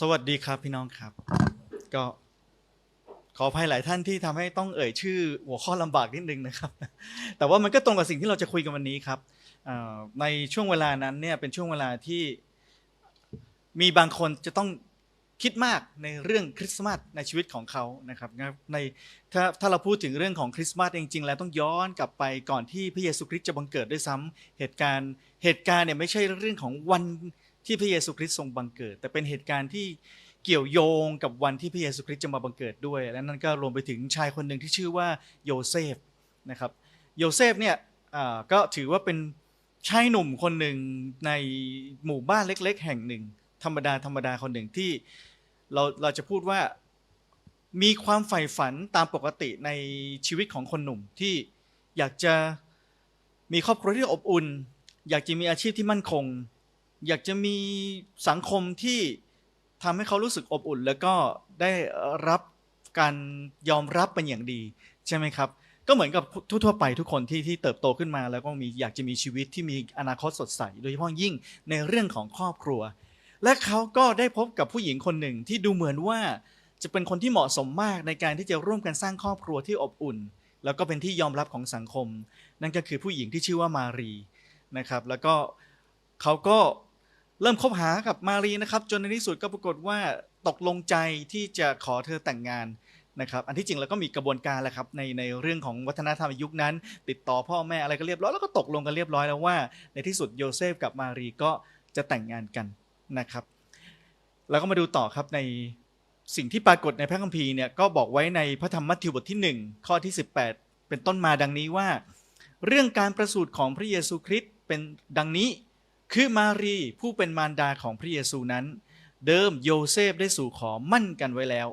สวัสดีครับพี่น้องครับ ก็ขออภัยหลายท่านที่ทำให้ต้องเอ่ยชื่อ หัวข้อลำบากนิดนึงนะครับ แต่ว่ามันก็ตรงกับสิ่งที่เราจะคุยกันวันนี้ครับในช่วงเวลานั้นเนี่ยเป็นช่วงเวลาที่มีบางคนจะต้องคิดมากในเรื่องคริสต์มาสในชีวิตของเขานะครับในถ้าถ้าเราพูดถึงเรื่องของคริสต์มาสจริงๆ แล้วต้องย้อนกลับไปก่อนที่พระเยซูคริสต์จะบังเกิดด้วยซ้ำเหตุการณ์เหตุการณ์เนี่ยไม่ใช่เรื่องของวัน ที่พระเยซูคริสต์ทรงบังเกิด แต่เป็นเหตุการณ์ที่เกี่ยวโยงกับวันที่พระเยซูคริสต์จะมาบังเกิดด้วย และนั่นก็รวมไปถึงชายคนหนึ่งที่ชื่อว่าโยเซฟนะครับโยเซฟเนี่ยก็ถือว่าเป็นชายหนุ่มคนหนึ่งในหมู่บ้านเล็ก ๆ แห่งหนึ่ง ธรรมดาธรรมดาคนหนึ่งที่เราเราจะพูดว่ามีความใฝ่ฝันตามปกติในชีวิตของคนหนุ่มที่อยากจะมีครอบครัวที่อบอุ่น อยากจะมีอาชีพที่มั่นคง อยากจะมีสังคมที่ทำให้เขารู้สึกอบอุ่น แล้วก็ได้รับการยอมรับเป็นอย่างดีใช่ไหมครับ ก็เหมือนกับทั่วๆไปทุกคนที่ที่เติบโตขึ้นมา แล้วก็มีอยากจะมีชีวิตที่มีอนาคตสดใส โดยเฉพาะยิ่งในเรื่องของครอบครัว และเขาก็ได้พบกับผู้หญิงคนหนึ่งที่ดูเหมือนว่าจะเป็นคนที่เหมาะสมมากในการที่จะร่วมกันสร้างครอบครัวที่อบอุ่น แล้วก็เป็นที่ยอมรับของสังคม นั่นก็คือผู้หญิงที่ชื่อว่ามารีนะครับ แล้วก็เขาก็ เริ่มคบหากับมารีนะครับจนในที่สุดก็ปรากฏว่าตกลงใจที่จะขอเธอแต่งงานนะครับอันที่จริงแล้วก็มีกระบวนการแหละครับในในเรื่องของวัฒนธรรมยุคนั้น ติดต่อพ่อแม่อะไรก็เรียบร้อยแล้วก็ตกลงกันเรียบร้อยแล้วว่า ในที่สุดโยเซฟกับมารีก็จะแต่งงานกันนะครับแล้วก็มาดูต่อครับในสิ่งที่ปรากฏในพระคัมภีร์เนี่ยก็บอกไว้ในพระธรรมมัทธิวบทที่ 1 ข้อที่ 18 เป็นต้นมาดังนี้ว่า เรื่องการประสูติของพระเยซูคริสต์เป็นดังนี้ คือมารีผู้เป็นมารดาของพระเยซูนั้น เดิมโยเซฟได้สู่ขอมั่นกันไว้แล้ว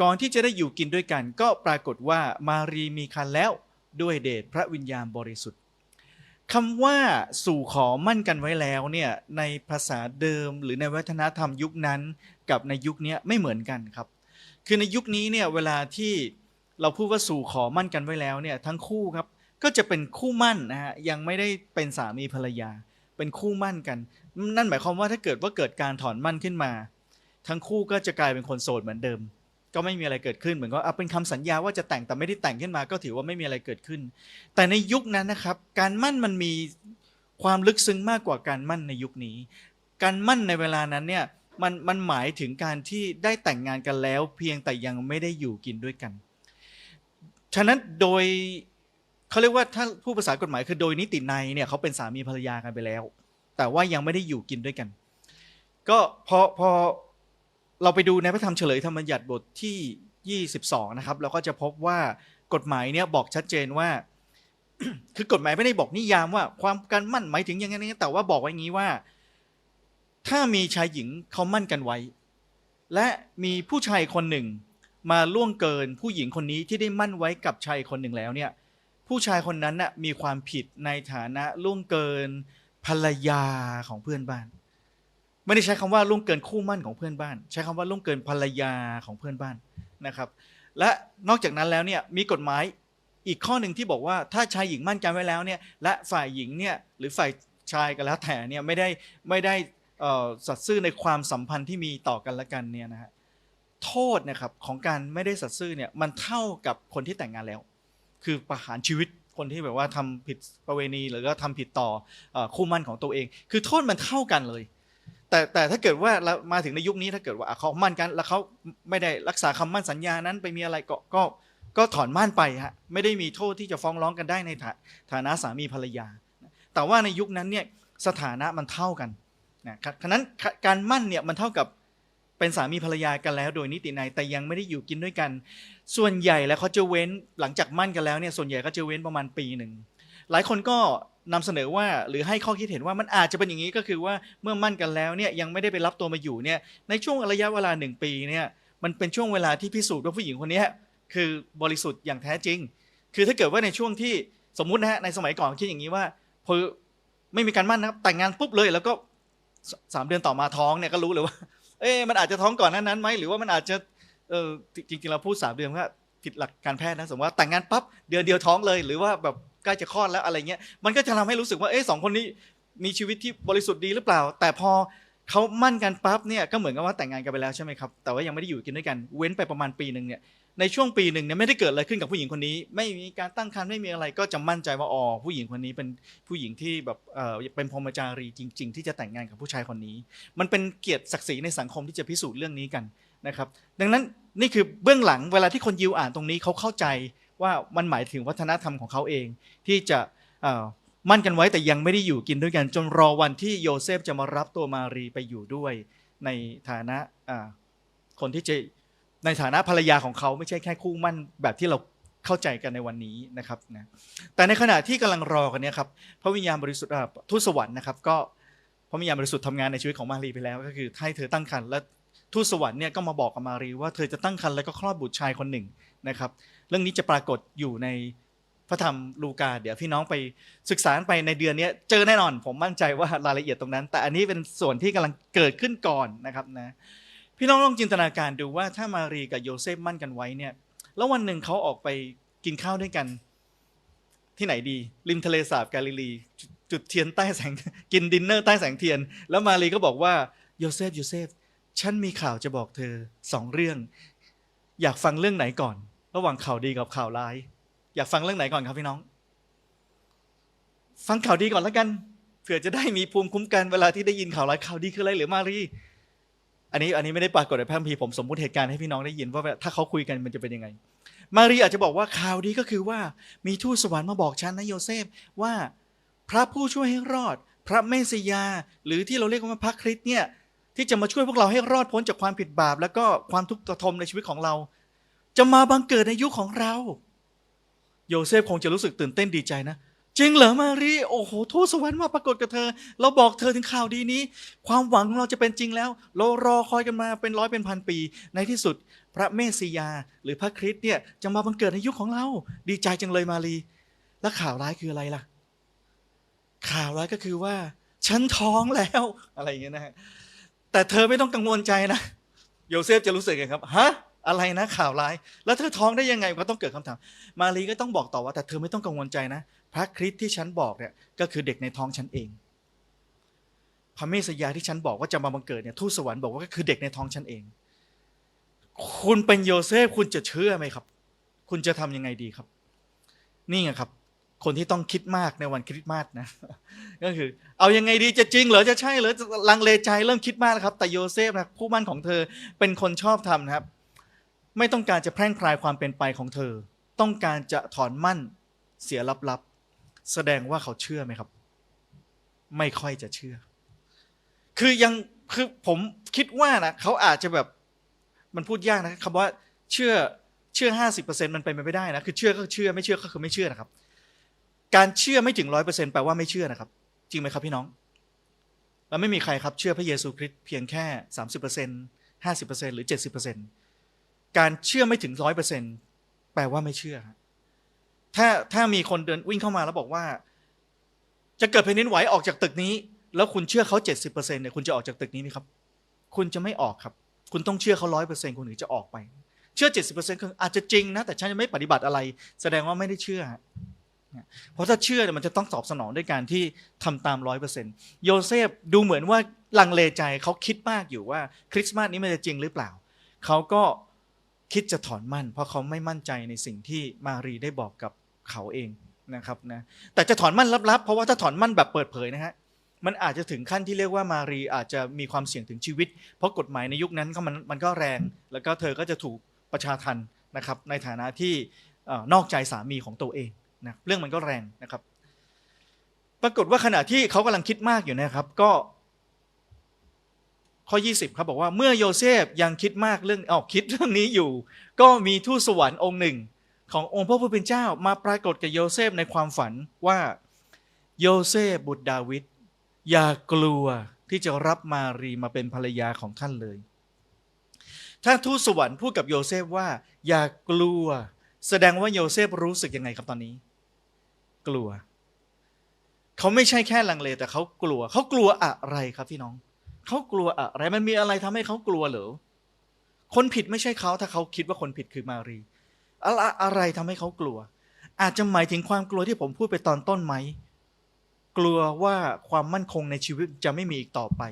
ก่อนที่จะได้อยู่กินด้วยกัน ก็ปรากฏว่ามารีมีคันแล้วด้วยเดชพระวิญญาณบริสุทธิ์คำว่าสู่ขอมั่นกันไว้แล้วเนี่ยในภาษาเดิมหรือในวัฒนธรรมยุคนั้น กับในยุคนี้ไม่เหมือนกันครับ คือในยุคนี้เนี่ยเวลาที่เราพูดว่าสู่ขอมั่นกันไว้แล้วเนี่ยทั้งคู่ครับก็จะเป็นคู่มั่นนะฮะยังไม่ได้เป็นสามีภรรยา เป็นคู่มั่นกัน นั่นหมายความว่าถ้าเกิดว่าเกิดการถอนมั่นขึ้นมา ทั้งคู่ก็จะกลายเป็นคนโสดเหมือนเดิม ก็ไม่มีอะไรเกิดขึ้นเหมือนก็อะเป็นคำสัญญาว่าจะแต่งแต่ไม่ได้แต่งขึ้นมา ก็ถือว่าไม่มีอะไรเกิดขึ้น แต่ในยุคนั้นนะครับ การมั่นมันมีความลึกซึ้งมากกว่าการมั่นในยุคนี้ การมั่นในเวลานั้นเนี่ยมันมันหมายถึงการที่ได้แต่งงานกันแล้ว เพียงแต่ยังไม่ได้อยู่กินด้วยกัน ฉะนั้นโดย เขาเรียกว่าถ้าผู้ภาษากฎหมายคือโดยนิติในเนี่ยเขาเป็นสามีภรรยากันไปแล้ว แต่ว่ายังไม่ได้อยู่กินด้วยกัน ก็พอพอเราไปดูในพระธรรมเฉลยธรรมบัญญัติบทที่ 22 นะครับเราก็จะพบว่ากฎหมายเนี่ยบอกชัดเจนว่า คือกฎหมายไม่ได้บอกนิยามว่าความการมั่นหมายถึงอย่างนี้แต่ว่าบอกไว้งี้ว่า ถ้ามีชายหญิงเขามั่นกันไว้ และมีผู้ชายคนหนึ่งมาล่วงเกินผู้หญิงคนนี้ที่ได้มั่นไว้กับชายคนหนึ่งแล้วเนี่ย ผู้ชายคนนั้นน่ะมีความผิดในฐานะล่วงเกินภรรยาของเพื่อนบ้าน ไม่ได้ใช้คำว่าล่วงเกินคู่มั่นของเพื่อนบ้าน ใช้คำว่าล่วงเกินภรรยาของเพื่อนบ้านนะครับ และนอกจากนั้นแล้วเนี่ยมีกฎหมายอีกข้อหนึ่งที่บอกว่าถ้าชายหญิงมั่นกันไว้แล้วเนี่ยและฝ่ายหญิงเนี่ยหรือฝ่ายชายก็แล้วแต่เนี่ยไม่ได้ไม่ได้สัตย์ซื่อในความสัมพันธ์ที่มีต่อกันและกันเนี่ยนะฮะโทษนะครับของการไม่ได้สัตย์ซื่อเนี่ยมันเท่ากับคนที่แต่งงานแล้ว คือประหารชีวิตคนที่แบบว่าทำผิดประเวณีหรือก็ทำผิดต่ออคู่มั่นของตัวเอง คือโทษมันเท่ากันเลย แต่แต่ถ้าเกิดว่าเรามาถึงในยุคนี้ถ้าเกิดว่าเขามั่นกัน แล้วเขาไม่ได้รักษาคำมั่นสัญญานั้นไปมีอะไรก็ก็ก็ถอนมั่นไปฮะไม่ได้มีโทษที่จะฟ้องร้องกันได้ในฐาฐานะสามีภรรยา แต่ว่าในยุคนั้นเนี่ยสถานะมันเท่ากันนะครับฉะนั้นการมั่นเนี่ยมันเท่ากับ เป็นสามีภรรยากันแล้วโดยนิตินัยแต่ยังไม่ได้อยู่กินด้วยกัน ส่วนใหญ่แล้วเขาจะเว้นหลังจากมั่นกันแล้วเนี่ยส่วนใหญ่ก็จะเว้นประมาณปีหนึ่งหลายคนก็นำเสนอว่าหรือให้ข้อคิดเห็นว่ามันอาจจะเป็นอย่างนี้ก็คือว่าเมื่อมั่นกันแล้วเนี่ยยังไม่ได้ไปรับตัวมาอยู่เนี่ยในช่วงระยะเวลาหนึ่งปีเนี่ยมันเป็นช่วงเวลาที่พิสูจน์ว่าผู้หญิงคนนี้คือบริสุทธิ์อย่างแท้จริง คือถ้าเกิดว่าในช่วงที่สมมุตินะฮะในสมัยก่อนคิดอย่างนี้ว่าพอไม่มีการมั่นนะครับแต่งงานปุ๊บเลยแล้วก็สสามเดือนต่อมาท้องเนี่ยก็รู้เลยว่า เอ๊ะมันอาจจะท้องก่อนหนั้นนั้นไหมหรือว่ามันอาจจะเออจริงๆเราพูดสามเดือนก็ผิดหลักการแพทย์นะสมมติว่าแต่งงานปั๊บเดือนเดียวท้องเลย หรือว่าแบบใกล้จะคลอดแล้วอะไรเงี้ยมันก็จะทำให้รู้สึกว่าเอ๊ะสองคนนี้มีชีวิตที่บริสุทธิ์ดีหรือเปล่า แต่พอเขามั่นกันปั๊บเนี่ยก็เหมือนกับว่าแต่งงานกันไปแล้วใช่ไหมครับแต่ว่ายังไม่ได้อยู่กินด้วยกันเว้นไปประมาณปีหนึ่งเนี่ย ในช่วงปีหนึ่งเนี่ยไม่ได้เกิดอะไรขึ้นกับผู้หญิงคนนี้ ไม่มีการตั้งครรภ์ไม่มีอะไรก็จะมั่นใจว่าอ๋อผู้หญิงคนนี้เป็นผู้หญิงที่แบบเออเป็นพรหมจารีจริง ๆ ที่จะแต่งงานกับผู้ชายคนนี้ มันเป็นเกียรติศักดิ์ศรีในสังคมที่จะพิสูจน์เรื่องนี้กันนะครับ ดังนั้นนี่คือเบื้องหลังเวลาที่คนยิวอ่านตรงนี้เขาเข้าใจว่ามันหมายถึงวัฒนธรรมของเขาเอง ที่จะมั่นกันไว้แต่ยังไม่ได้อยู่กินด้วยกัน จนรอวันที่โยเซฟจะมารับตัวมารีไปอยู่ด้วย ในฐานะคนที่จะ ในฐานะภรรยาของเขาไม่ใช่แค่คู่มั่นแบบที่เราเข้าใจกันในวันนี้นะครับนะแต่ในขณะที่กำลังรอกันเนี่ยครับพระวิญญาณบริสุทธิ์ทูตสวรรค์นะครับ ก็พระวิญญาณบริสุทธิ์ทำงานในชีวิตของมารีไปแล้ว ก็คือให้เธอตั้งครรภ์และทูตสวรรค์เนี่ยก็มาบอกกับมารีว่าเธอจะตั้งครรภ์แล้วก็คลอดบุตรชายคนหนึ่งนะครับ เรื่องนี้จะปรากฏอยู่ในพระธรรมลูกา เดี๋ยวพี่น้องไปศึกษาไปในเดือนนี้เจอแน่นอนผมมั่นใจว่ารายละเอียดตรงนั้น แต่อันนี้เป็นส่วนที่กำลังเกิดขึ้นก่อนนะครับนะ พี่น้องลองจินตนาการดูว่าถ้ามารีกับโยเซฟมั่นกันไว้เนี่ย แล้ววันหนึ่งเขาออกไปกินข้าวด้วยกัน ที่ไหนดี ริมทะเลสาบกาลิลีจุดจุดเทียนใต้แสงกินดินเนอร์ใต้แสงเทียน แล้วมารีก็บอกว่าโยเซฟโยเซฟฉันมีข่าวจะบอกเธอสองเรื่อง อยากฟังเรื่องไหนก่อน ระหว่างข่าวดีกับข่าวร้าย อยากฟังเรื่องไหนก่อนครับพี่น้อง ฟังข่าวดีก่อนแล้วกันเผื่อจะได้มีภูมิคุ้มกันเวลาที่ได้ยินข่าวร้ายข่าวดีคืออะไรหรือมารี อันนี้อันนี้ไม่ได้ปรากฏในพระคัมภีร์ผมสมมุติเหตุการณ์ให้พี่น้องได้ยินว่าถ้าเขาคุยกันมันจะเป็นยังไง มารีอาจจะบอกว่าข่าวดีก็คือว่ามีทูตสวรรค์มาบอกฉันนะโยเซฟว่าพระผู้ช่วยให้รอด พระเมสสิยา หรือที่เราเรียกว่าพระคริสต์เนี่ยที่จะมาช่วยพวกเราให้รอดพ้นจากความผิดบาป แล้วก็ความทุกข์ทรมในชีวิตของเรา จะมาบังเกิดในยุคของเรา โยเซฟคงจะรู้สึกตื่นเต้นดีใจนะ จริงเหรอมารีโอ้โหทูตสวรรค์มาปรากฏกับเธอ เราบอกเธอถึงข่าวดีนี้ ความหวังของเราจะเป็นจริงแล้ว เรารอคอยกันมาเป็นร้อยเป็นพันปี ในที่สุด พระเมสสิยา หรือพระคริสต์เนี่ยจะมาบังเกิดในยุคของเรา ดีใจจังเลยมารี แล้วข่าวร้ายคืออะไรล่ะ ข่าวร้ายก็คือว่า ฉันท้องแล้วอะไรอย่างเงี้ยนะฮะแต่เธอไม่ต้องกังวลใจนะโยเซฟจะรู้สึกไงครับฮะอะไรนะข่าวร้าย แล้วเธอท้องได้ยังไงก็ต้องเกิดคำถาม มารีก็ต้องบอกต่อว่าแต่เธอไม่ต้องกังวลใจนะ พระคริสต์ที่ฉันบอกเนี่ยก็คือเด็กในท้องฉันเอง พระเมสสยาที่ฉันบอกว่าจะมาบังเกิดเนี่ยทูตสวรรค์บอกว่าก็คือเด็กในท้องฉันเอง คุณเป็นโยเซฟคุณจะเชื่อไหมครับ คุณจะทำยังไงดีครับ นี่ไงครับ คนที่ต้องคิดมากในวันคริสต์มาสนะ ก็คือ เอายังไงดีจะจริงเหรอจะใช่เหรอลังเลใจเริ่มคิดมากแล้วครับ แต่โยเซฟนะผู้มั่นของเธอเป็นคนชอบทำนะครับ ไม่ต้องการจะแพร่งพรายความเป็นไปของเธอ ต้องการจะถอนมั่นเสียลับๆ แสดงว่าเขาเชื่อไหมครับ ไม่ค่อยจะเชื่อ คือยังคือผมคิดว่านะเขาอาจจะแบบมันพูดยากนะคำว่าเชื่อเชื่อห้าสิบเปอร์เซ็นมันเป็นไปไม่ได้นะคือเชื่อก็เชื่อไม่เชื่อก็คือไม่เชื่อนะครับ การเชื่อไม่ถึงร้อยเปอร์เซ็นแปลว่าไม่เชื่อนะครับ จริงไหมครับพี่น้อง แล้วไม่มีใครครับเชื่อพระเยซูคริสต์เพียงแค่สามสิบเปอร์เซ็นห้าสิบเปอร์เซ็นหรือเจ็ดสิบเปอร์เซ็นการเชื่อไม่ถึงร้อยเปอร์เซ็นแปลว่าไม่เชื่อฮะ ถ้าถ้ามีคนเดินวิ่งเข้ามาแล้วบอกว่า จะเกิดแผ่นดินไหวออกจากตึกนี้ แล้วคุณเชื่อเขาเจ็ดสิบเปอร์เซ็นเนี่ยคุณจะออกจากตึกนี้ไหมครับ คุณจะไม่ออกครับ คุณต้องเชื่อเขาร้อยเปอร์เซ็นคุณถึงจะออกไป เชื่อเจ็ดสิบเปอร์เซ็นคืออาจจะจริงนะ แต่ฉันจะไม่ปฏิบัติอะไร แสดงว่าไม่ได้เชื่อ เพราะถ้าเชื่อเนี่ยมันจะต้องตอบสนองด้วยการที่ทำตามร้อยเปอร์เซ็นต์โยเซฟดูเหมือนว่าลังเลใจเขาคิดมากอยู่ว่าคริสต์มาสนี้มันจะจริงหรือเปล่าเขาก็คิดจะถอนมั่น เพราะเขาไม่มั่นใจในสิ่งที่มารีได้บอกกับ เขาเองนะครับนะแต่จะถอนมั่นลับๆ เพราะว่าถ้าถอนมั่นแบบเปิดเผยนะฮะมันอาจจะถึงขั้นที่เรียกว่ามารีอาจจะมีความเสี่ยงถึงชีวิต เพราะกฎหมายในยุคนั้นก็มันมันก็แรง แล้วก็เธอก็จะถูกประชาทันนะครับในฐานะที่นอกใจสามีของตัวเองนะเรื่องมันก็แรงนะครับ ปรากฏว่าขณะที่เขากำลังคิดมากอยู่นะครับก็ข้อ 20ครับบอกว่าเมื่อโยเซฟยังคิดมากเรื่องออกคิดเรื่องนี้อยู่ ก็มีทูตสวรรค์องค์หนึ่ง ขององค์พระผู้เป็นเจ้ามาปรากฏกับโยเซฟในความฝันว่าโยเซฟบุตรดาวิดอย่ากลัวที่จะรับมารีมาเป็นภรรยาของท่านเลยถ้าทูตสวรรค์พูดกับโยเซฟว่า อย่ากลัว แสดงว่าโยเซฟรู้สึกยังไงครับตอนนี้ กลัว เขาไม่ใช่แค่ลังเลแต่เขากลัว เขากลัวอะไรครับพี่น้อง เขากลัวอะไร มันมีอะไรทำให้เขากลัวเหรอคนผิดไม่ใช่เขาถ้าเขาคิดว่าคนผิดคือมารี อะไรอะไรทำให้เขากลัว อาจจะหมายถึงความกลัวที่ผมพูดไปตอนต้นไหม กลัวว่าความมั่นคงในชีวิตจะไม่มีอีกต่อไป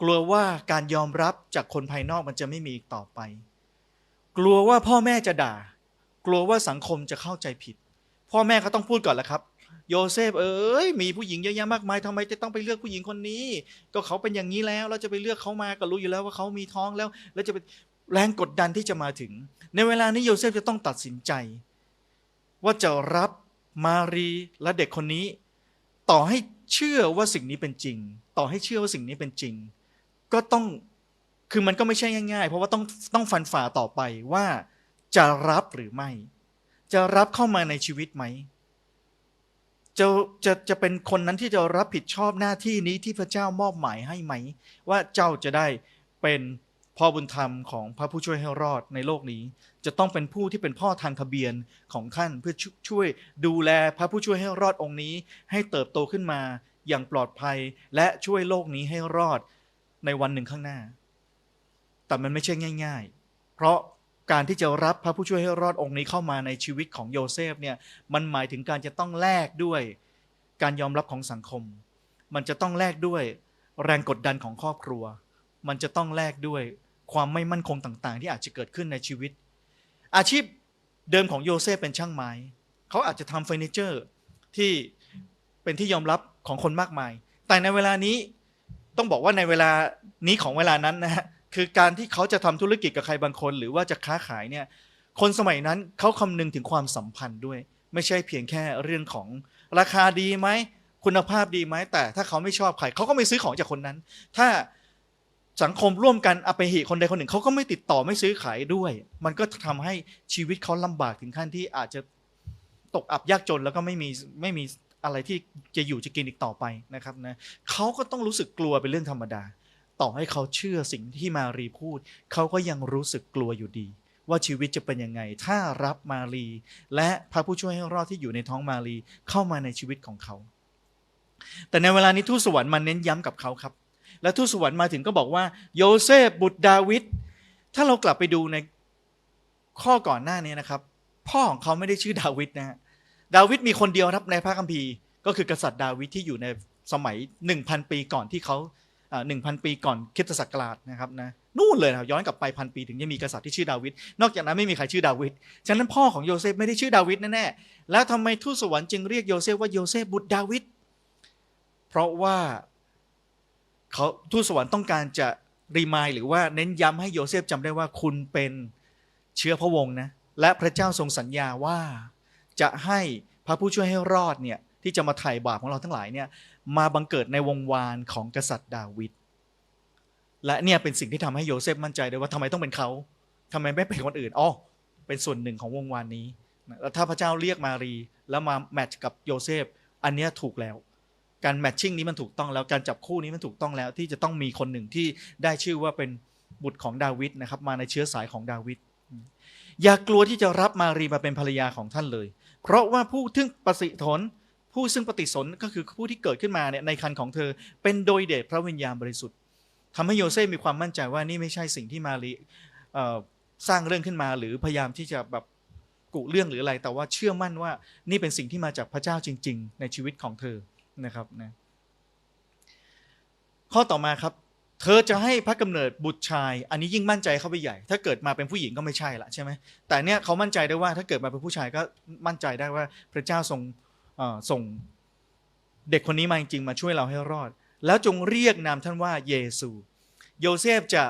กลัวว่าการยอมรับจากคนภายนอกมันจะไม่มีอีกต่อไป กลัวว่าพ่อแม่จะด่า กลัวว่าสังคมจะเข้าใจผิด พ่อแม่เขาต้องพูดก่อนแหละครับโยเซฟเอ้ยมีผู้หญิงเยอะแยะมากมายทำไมจะต้องไปเลือกผู้หญิงคนนี้ ก็เขาเป็นอย่างนี้แล้วเราจะไปเลือกเขามาก็รู้อยู่แล้วว่าเขามีท้องแล้ว แล้วจะเป็น แรงกดดันที่จะมาถึง ในเวลานี้โยเซฟจะต้องตัดสินใจ ว่าจะรับมารีและเด็กคนนี้ ต่อให้เชื่อว่าสิ่งนี้เป็นจริง ต่อให้เชื่อว่าสิ่งนี้เป็นจริง ก็ต้องคือมันก็ไม่ใช่ง่ายๆ เพราะว่าต้องต้องฟันฝ่าต่อไปว่าจะรับหรือไม่ จะรับเข้ามาในชีวิตไหมจะจะจะเป็นคนนั้นที่จะรับผิดชอบหน้าที่นี้ที่พระเจ้ามอบหมายให้ไหม ว่าเจ้าจะได้เป็น พ่อบุญธรรมของพระผู้ช่วยให้รอดในโลกนี้ จะต้องเป็นผู้ที่เป็นพ่อทางทะเบียนของท่านเพื่อช่วยดูแลพระผู้ช่วยให้รอดองค์นี้ ให้เติบโตขึ้นมาอย่างปลอดภัยและช่วยโลกนี้ให้รอดในวันหนึ่งข้างหน้า แต่มันไม่ใช่ง่าย ๆ เพราะการที่จะรับพระผู้ช่วยให้รอดองค์นี้เข้ามาในชีวิตของโยเซฟเนี่ยมันหมายถึงการจะต้องแลกด้วย การยอมรับของสังคม มันจะต้องแลกด้วย แรงกดดันของครอบครัว มันจะต้องแลกด้วย ความไม่มั่นคงต่างๆ ที่อาจจะเกิดขึ้นในชีวิต อาชีพเดิมของโยเซฟเป็นช่างไม้เขาอาจจะทำเฟอร์นิเจอร์ที่เป็นที่ยอมรับของคนมากมาย แต่ในเวลานี้ต้องบอกว่าในเวลานี้ของเวลานั้นนะฮะคือการที่เขาจะทำธุรกิจกับใครบางคน หรือว่าจะค้าขายเนี่ยคนสมัยนั้นเขาคำนึงถึงความสัมพันธ์ด้วย ไม่ใช่เพียงแค่เรื่องของราคาดีไหมคุณภาพดีไหมแต่ถ้าเขาไม่ชอบใครเขาก็ไม่ซื้อของจากคนนั้น ถ้า สังคมร่วมกันอไปหิคนใดคนหนึ่งเขาก็ไม่ติดต่อไม่ซื้อขายด้วย มันก็ทำให้ชีวิตเขาลำบากถึงขั้นที่อาจจะตกอับยากจนแล้วก็ไม่มีไม่มีอะไรที่จะอยู่จะกินอีกต่อไปนะครับนะเขาก็ต้องรู้สึกกลัวเป็นเรื่องธรรมดา ต่อให้เขาเชื่อสิ่งที่มารีพูด เขาก็ยังรู้สึกกลัวอยู่ดี ว่าชีวิตจะเป็นยังไง ถ้ารับมารี และพระผู้ช่วยให้รอดที่อยู่ในท้องมารีเข้ามาในชีวิตของเขา แต่ในเวลานี้ทูตสวรรค์มาเน้นย้ำกับเขาครับ และทูตสวรรค์มาถึงก็บอกว่าโยเซฟบุตรดาวิดถ้าเรากลับไปดูในข้อก่อนหน้านี้นะครับ พ่อของเขาไม่ได้ชื่อดาวิดนะฮะดาวิดมีคนเดียวครับในพระคัมภีร์ ก็คือกษัตริย์ดาวิดที่อยู่ในสมัย 1,000 ปีก่อนที่เขาหนึ่งพันปีก่อนคริสตศักราชนะครับนะนู่นเลยนะย้อนกลับไปพันปีถึงจะมีกษัตริย์ที่ชื่อดาวิดนอกจากนั้นไม่มีใครชื่อดาวิดฉะนั้นพ่อของโยเซฟไม่ได้ชื่อดาวิดแน่ๆแล้วทำไมทูตสวรรค์จึงเรียกโยเซฟว่าโยเซฟบุตรดาวิดเพราะว่า เขาทูตสวรรค์ต้องการจะรีมายหรือว่าเน้นย้ำให้โยเซฟจำได้ว่าคุณเป็นเชื้อพระวงศ์นะและพระเจ้าทรงสัญญาว่าจะให้พระผู้ช่วยให้รอดเนี่ยที่จะมาไถ่บาปของเราทั้งหลายเนี่ยมาบังเกิดในวงวานของกษัตริย์ดาวิดและเนี่ยเป็นสิ่งที่ทำให้โยเซฟมั่นใจได้ว่าทำไมต้องเป็นเขาทำไมไม่เป็นคนอื่นอ๋อเป็นส่วนหนึ่งของวงวานนี้แล้วถ้าพระเจ้าเรียกมารีแล้วมาแมทช์กับโยเซฟอันนี้ถูกแล้ว การแมทชิ่งนี้มันถูกต้องแล้วการจับคู่นี้มันถูกต้องแล้วที่จะต้องมีคนหนึ่งที่ได้ชื่อว่าเป็นบุตรของดาวิดนะครับมาในเชื้อสายของดาวิดอย่ากลัวที่จะรับมารีมาเป็นภรรยาของท่านเลย เพราะว่าผู้ทึ่งประสิทธนผู้ซึ่งปฏิสนก็คือผู้ที่เกิดขึ้นมาเนี่ยในคันของเธอ เป็นโดยเดชพระวิญญาณบริสุทธิ์ทำให้โยเซฟมีความมั่นใจว่านี่ไม่ใช่สิ่งที่มารีสร้างเรื่องขึ้นมาหรือพยายามที่จะแบบกุเรื่องหรืออะไร แต่ว่าเชื่อมั่นว่านี่เป็นสิ่งที่มาจากพระเจ้าจริง ๆ ในชีวิตของเธอ นะครับนะข้อต่อมาครับ เธอจะให้พระกำเนิดบุตรชาย อันนี้ยิ่งมั่นใจเข้าไปใหญ่ ถ้าเกิดมาเป็นผู้หญิงก็ไม่ใช่ละใช่ไหมแต่เนี่ยเขามั่นใจได้ว่าถ้าเกิดมาเป็นผู้ชายก็มั่นใจได้ว่าพระเจ้าทรงส่งเด็กคนนี้มาจริงๆมาช่วยเราให้รอด แล้วจงเรียกนามท่านว่าเยซู โยเซฟจะ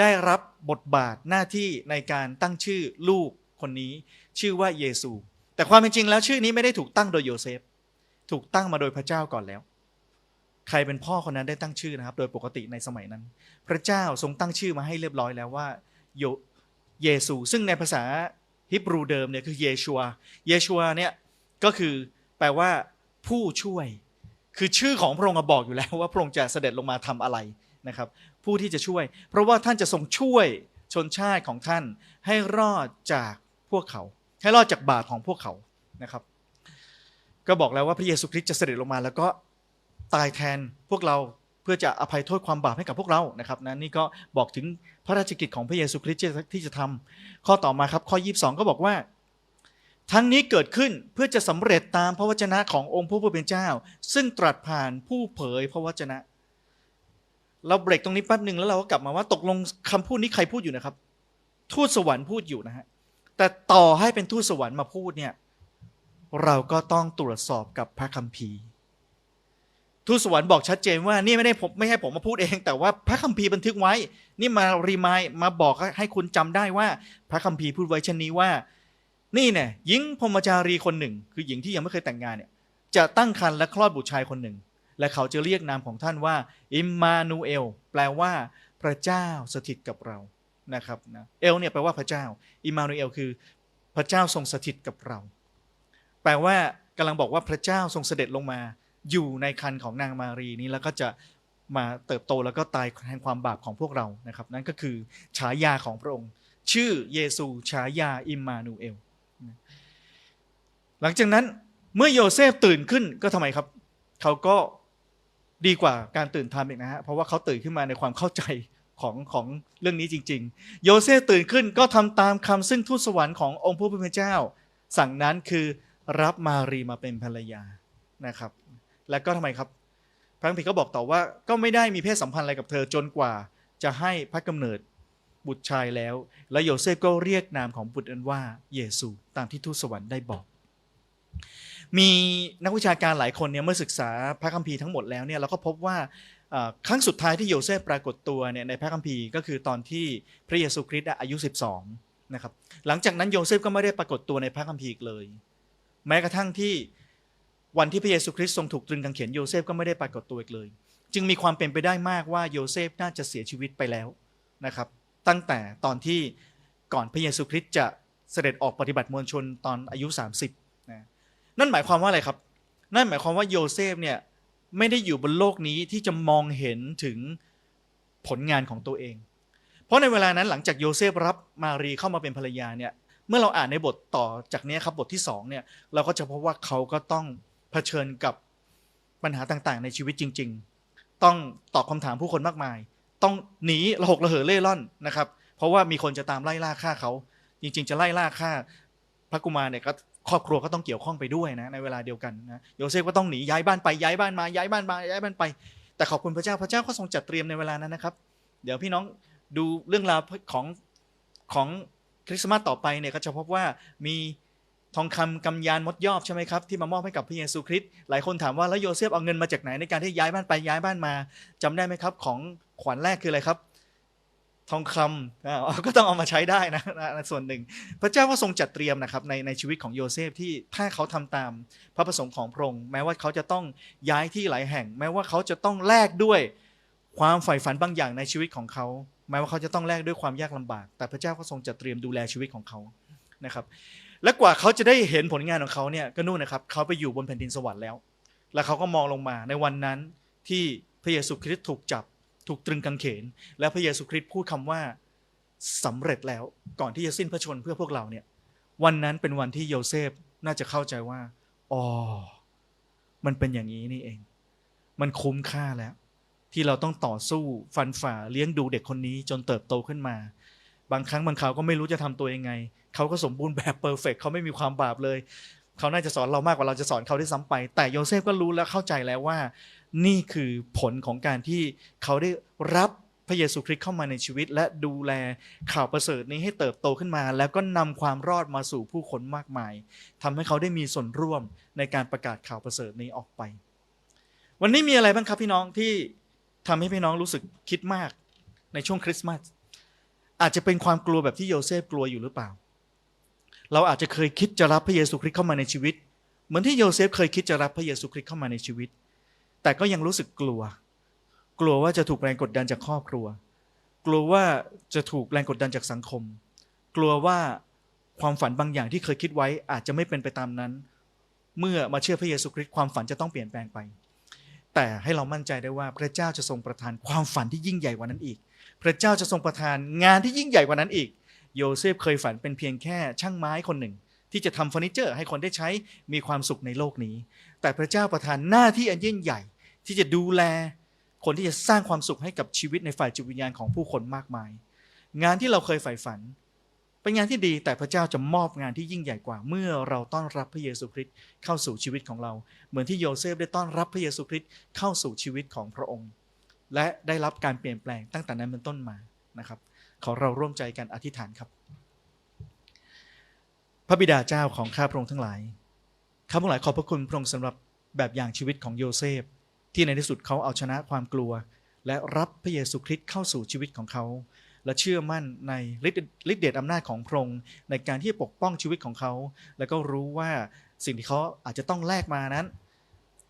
ได้รับบทบาทหน้าที่ในการตั้งชื่อลูกคนนี้ ชื่อว่าเยซู แต่ความเป็นจริงแล้วชื่อนี้ไม่ได้ถูกตั้งโดยโยเซฟ ถูกตั้งมาโดยพระเจ้าก่อนแล้ว ใครเป็นพ่อคนนั้นได้ตั้งชื่อนะครับ โดยปกติในสมัยนั้น พระเจ้าทรงตั้งชื่อมาให้เรียบร้อยแล้วว่าโยเยซู ซึ่งในภาษาฮิบรูเดิมเนี่ยคือเยชัว เยชัวเนี่ยก็คือแปลว่าผู้ช่วย คือชื่อของพระองค์บอกอยู่แล้วว่าพระองค์จะเสด็จลงมาทำอะไรนะครับ ผู้ที่จะช่วย เพราะว่าท่านจะทรงช่วยชนชาติของท่านให้รอดจากพวกเขา ให้รอดจากบาปของพวกเขานะครับ ก็บอกแล้วว่าพระเยซูคริสต์จะเสด็จลงมา แล้วก็ตายแทนพวกเราเพื่อจะอภัยโทษความบาปให้กับพวกเรานะครับนะนี่ก็บอกถึงพระราชกิจของพระเยซูคริสต์ที่จะทำข้อต่อมาครับข้อ 22 ก็บอกว่า ทั้งนี้เกิดขึ้นเพื่อจะสำเร็จตามพระวจนะขององค์พระผู้เป็นเจ้า ซึ่งตรัสผ่านผู้เผยพระวจนะ เราเบรกตรงนี้แป๊บหนึ่งแล้วเราก็กลับมาว่าตกลงคำพูดนี้ใครพูดอยู่นะครับ ทูตสวรรค์พูดอยู่นะฮะแต่ต่อให้เป็นทูตสวรรค์มาพูดเนี่ย เราก็ต้องตรวจสอบกับพระคัมภีร์ ทูตสวรรค์บอกชัดเจนว่านี่ไม่ได้ผมไม่ให้ผมมาพูดเอง แต่ว่าพระคัมภีร์บันทึกไว้ นี่มารีมายมาบอกให้คุณจำได้ว่า พระคัมภีร์พูดไว้เช่นนี้ว่า นี่เนี่ยหญิงพรมจารีคนหนึ่ง คือหญิงที่ยังไม่เคยแต่งงานเนี่ยจะตั้งครรภ์และคลอดบุตรชายคนหนึ่ง และเขาจะเรียกนามของท่านว่า อิมมานูเอล แปลว่า พระเจ้าสถิตกับเรานะครับนะเอลเนี่ยแปลว่าพระเจ้า อิมมานูเอลคือ พระเจ้าทรงสถิตกับเรา แปลว่ากำลังบอกว่าพระเจ้าทรงเสด็จลงมา อยู่ในคันของนางมารีนี้แล้วก็จะมาเติบโตแล้วก็ตายแห่งความบาปของพวกเรานะครับ นั่นก็คือฉายาของพระองค์ ชื่อเยซูฉายาอิมมานูเอลหลังจากนั้นเมื่อโยเซฟตื่นขึ้นก็ทำไมครับ เขาก็ดีกว่าการตื่นทำอีกนะฮะเพราะว่าเขาตื่นขึ้นมาในความเข้าใจของของเรื่องนี้จริง ๆ โยเซฟตื่นขึ้นก็ทำตามคำซึ่งทูตสวรรค์ขององค์พระผู้เป็นเจ้า สั่งนั้นคือ รับมารีมาเป็นภรรยานะครับ แล้วก็ทำไมครับ พระคัมภีร์ก็บอกต่อว่าก็ไม่ได้มีเพศสัมพันธ์อะไรกับเธอจนกว่าจะให้พระกำเนิดบุตรชายแล้ว และโยเซฟก็เรียกนามของบุตรนั้นว่าเยซูตามที่ทูตสวรรค์ได้บอก มีนักวิชาการหลายคนเนี่ยเมื่อศึกษาพระคัมภีร์ทั้งหมดแล้วเนี่ยเราก็พบว่าครั้งสุดท้ายที่โยเซฟปรากฏตัวเนี่ยในพระคัมภีร์ก็คือตอนที่พระเยซูคริสต์อายุ 12นะครับหลังจากนั้นโยเซฟก็ไม่ได้ปรากฏตัวในพระคัมภีร์อีกเลย แม้กระทั่งที่วันที่พระเยซูคริสต์ทรงถูกตรึงกางเขนโยเซฟก็ไม่ได้ปรากฏตัวอีกเลย จึงมีความเป็นไปได้มากว่าโยเซฟน่าจะเสียชีวิตไปแล้วนะครับ ตั้งแต่ตอนที่ก่อนพระเยซูคริสต์จะเสด็จออกปฏิบัติมวลชนตอนอายุ 30นะนั่นหมายความว่าอะไรครับ นั่นหมายความว่าโยเซฟเนี่ยไม่ได้อยู่บนโลกนี้ที่จะมองเห็นถึงผลงานของตัวเอง เพราะในเวลานั้นหลังจากโยเซฟรับมารีเข้ามาเป็นภรรยาเนี่ย เมื่อเราอ่านในบทต่อจากนี้ครับบทที่สองเนี่ยเราก็จะพบว่าเขาก็ต้องเผชิญกับปัญหาต่างๆ ในชีวิตจริง ๆ ต้องตอบคำถามผู้คนมากมาย ต้องหนีระหกระเหิเล่ร่อนนะครับ เพราะว่ามีคนจะตามไล่ล่าฆ่าเขาจริง ๆ จะไล่ล่าฆ่าพระกุมารเนี่ยก็ครอบครัวก็ต้องเกี่ยวข้องไปด้วยนะในเวลาเดียวกันนะโยเซฟก็ต้องหนีย้ายบ้านไปย้ายบ้านมาย้ายบ้านมาย้ายบ้านไป แต่ขอบคุณพระเจ้าพระเจ้าก็ทรงจัดเตรียมในเวลานั้นนะครับ เดี๋ยวพี่น้องดูเรื่องราวของของ คริสต์มาสต่อไปเนี่ยก็จะพบว่ามีทองคำกำยานมดยอบใช่ไหมครับที่มามอบให้กับพระเยซูคริสต์หลายคนถามว่าแล้วโยเซฟเอาเงินมาจากไหนในการที่ย้ายบ้านไปย้ายบ้านมาจำได้ไหมครับ ของขวัญแรกคืออะไรครับ ทองคำก็ต้องเอามาใช้ได้นะนะส่วนหนึ่ง พระเจ้าก็ทรงจัดเตรียมนะครับในในชีวิตของโยเซฟที่ถ้าเขาทำตามพระประสงค์ของพระองค์แม้ว่าเขาจะต้องย้ายที่หลายแห่ง แม้ว่าเขาจะต้องแลกด้วยความใฝ่ฝันบางอย่างในชีวิตของเขา แม้ว่าเขาจะต้องแลกด้วยความยากลำบาก แต่พระเจ้าก็ทรงจัดเตรียมดูแลชีวิตของเขานะครับ และกว่าเขาจะได้เห็นผลงานของเขาเนี่ยก็นู่นนะครับเขาไปอยู่บนแผ่นดินสวรรค์แล้ว แล้วเขาก็มองลงมาในวันนั้นที่พระเยซูคริสต์ถูกจับถูกตรึงกางเขน และพระเยซูคริสต์พูดคำว่าสำเร็จแล้วก่อนที่จะสิ้นพระชนเพื่อพวกเราเนี่ยวันนั้นเป็นวันที่โยเซฟน่าจะเข้าใจว่าอ๋อมันเป็นอย่างนี้นี่เอง มันคุ้มค่าแล้ว ที่เราต้องต่อสู้ฟันฝ่าเลี้ยงดูเด็กคนนี้จนเติบโตขึ้นมา บางครั้งบางคราวก็ไม่รู้จะทำตัวยังไงเขาก็สมบูรณ์แบบเพอร์เฟกเขาไม่มีความบาปเลยเขาน่าจะสอนเรามากกว่าเราจะสอนเขาได้ซ้ำไป แต่โยเซฟก็รู้แล้วเข้าใจแล้วว่า นี่คือผลของการที่เขาได้รับพระเยซูคริสต์เข้ามาในชีวิต และดูแลข่าวประเสริฐนี้ให้เติบโตขึ้นมา แล้วก็นำความรอดมาสู่ผู้คนมากมายทำให้เขาได้มีส่วนร่วมในการประกาศข่าวประเสริฐนี้ออกไป วันนี้มีอะไรบ้างครับพี่น้องที่ ทำให้พี่น้องรู้สึกคิดมากในช่วงคริสต์มาสอาจจะเป็นความกลัวแบบที่โยเซฟกลัวอยู่หรือเปล่า เราอาจจะเคยคิดจะรับพระเยซูคริสต์เข้ามาในชีวิต เหมือนที่โยเซฟเคยคิดจะรับพระเยซูคริสต์เข้ามาในชีวิต แต่ก็ยังรู้สึกกลัว กลัวว่าจะถูกแรงกดดันจากครอบครัว กลัวว่าจะถูกแรงกดดันจากสังคม กลัวว่าความฝันบางอย่างที่เคยคิดไว้อาจจะไม่เป็นไปตามนั้น เมื่อมาเชื่อพระเยซูคริสต์ความฝันจะต้องเปลี่ยนแปลงไป แต่ให้เรามั่นใจได้ว่าพระเจ้าจะทรงประทานความฝันที่ยิ่งใหญ่กว่านั้นอีก พระเจ้าจะทรงประทานงานที่ยิ่งใหญ่กว่านั้นอีก โยเซฟเคยฝันเป็นเพียงแค่ช่างไม้คนหนึ่ง ที่จะทำเฟอร์นิเจอร์ให้คนได้ใช้มีความสุขในโลกนี้ แต่พระเจ้าประทานหน้าที่อันยิ่งใหญ่ ที่จะดูแล คนที่จะสร้างความสุขให้กับชีวิตในฝ่ายจิตวิญญาณของผู้คนมากมาย งานที่เราเคยใฝ่ฝัน เป็นงานที่ดีแต่พระเจ้าจะมอบงานที่ยิ่งใหญ่กว่า เมื่อเราต้อนรับพระเยซูคริสต์เข้าสู่ชีวิตของเรา เหมือนที่โยเซฟได้ต้อนรับพระเยซูคริสต์เข้าสู่ชีวิตของพระองค์ และได้รับการเปลี่ยนแปลงตั้งแต่นั้นเป็นต้นมานะครับ ขอเราร่วมใจกันอธิษฐานครับ พระบิดาเจ้าของข้าพระองค์ทั้งหลายข้าพระองค์หลายขอบพระคุณพระองค์สำหรับแบบอย่างชีวิตของโยเซฟ ที่ในที่สุดเขาเอาชนะความกลัว และรับพระเยซูคริสต์เข้าสู่ชีวิตของเขา และเชื่อมั่นในฤทธิเดชอำนาจของพระองค์ในการที่ปกป้องชีวิตของเขา แล้วก็รู้ว่าสิ่งที่เขาอาจจะต้องแลกมานั้น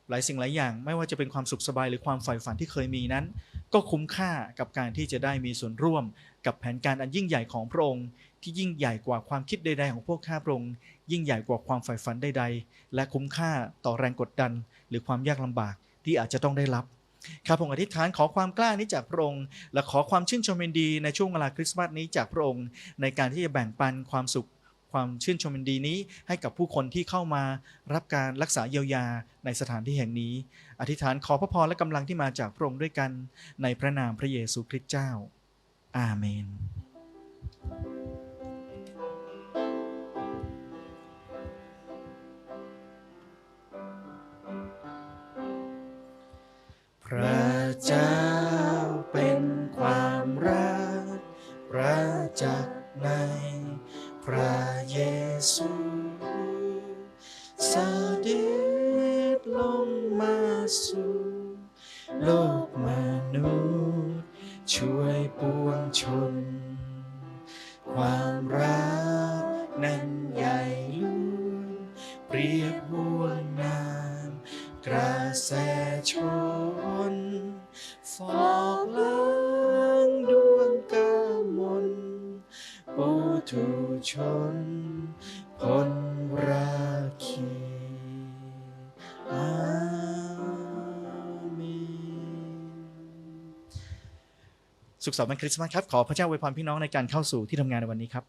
หลายสิ่งหลายอย่างไม่ว่าจะเป็นความสุขสบายหรือความใฝ่ฝันที่เคยมีนั้น ก็คุ้มค่ากับการที่จะได้มีส่วนร่วม กับแผนการอันยิ่งใหญ่ของพระองค์ ที่ยิ่งใหญ่กว่าความคิดใดๆของพวกข้าพระองค์ยิ่งใหญ่กว่าความใฝ่ฝันใดๆ และคุ้มค่าต่อแรงกดดัน หรือความยากลำบากที่อาจจะต้องได้รับ ข้าพองค์อธิษฐานขอความกล้านี้จากพระองค์ และขอความชื่นชมยินดีในช่วงเวลาคริสต์มาสนี้จากพระองค์ ในการที่จะแบ่งปันความสุขความชื่นชมยินดีนี้ให้กับผู้คนที่เข้ามารับการรักษาเยียวยาในสถานที่แห่งนี้ อธิษฐานขอพระพรและกำลังที่มาจากพระองค์ด้วยกัน ในพระนามพระเยซูคริสต์เจ้า อาเมน ระเจ้าเป็นความรักประจักษ์ในพระเยซูเสด็จลงมาสู่โลกมนุษย์ช่วยปวงชนความ สุขสันต์วันคริสต์มาสครับ ขอพระเจ้าอวยพรพี่น้องในการเข้าสู่ที่ทำงานในวันนี้ครับ